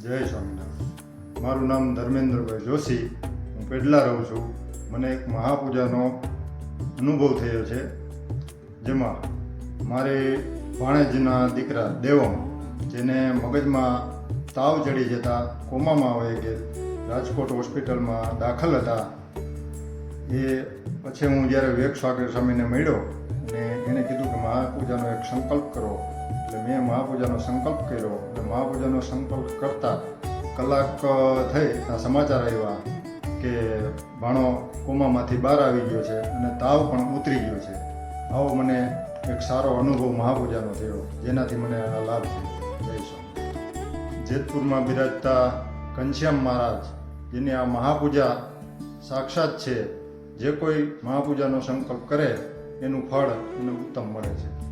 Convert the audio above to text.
જય સ્વામિનારાયણ. મારું નામ ધર્મેન્દ્રભાઈ જોશી. હું પેડલા રહું છું. મને એક મહાપૂજાનો અનુભવ થયો છે. જેમાં મારે ભાણેજના દીકરા દેવમ, જેને મગજમાં તાવ ચડી જતા કોમામાં આવે કે રાજકોટ હોસ્પિટલમાં દાખલ હતા, એ પછી હું જ્યારે વિવેક સ્વાગર સ્વામીને મળ્યો અને એને કીધું મહાપૂજાનો એક સંકલ્પ કરો એટલે મેં મહાપૂજાનો સંકલ્પ કર્યો. અને મહાપૂજાનો સંકલ્પ કરતા કલાક થઈ સમાચાર આવ્યા કે ભાણો કોમામાંથી બહાર આવી ગયો છે અને તાવ પણ ઉતરી ગયો છે. આવો મને એક સારો અનુભવ મહાપૂજાનો થયો. જેનાથી મને આ લાભ થયો. જય જેતપુરમાં બિરાજતા ઘનશ્યામ મહારાજ, જેની આ મહાપૂજા સાક્ષાત છે, જે કોઈ મહાપૂજાનો સંકલ્પ કરે એનું ફળ અને ઉત્તમ મળે છે.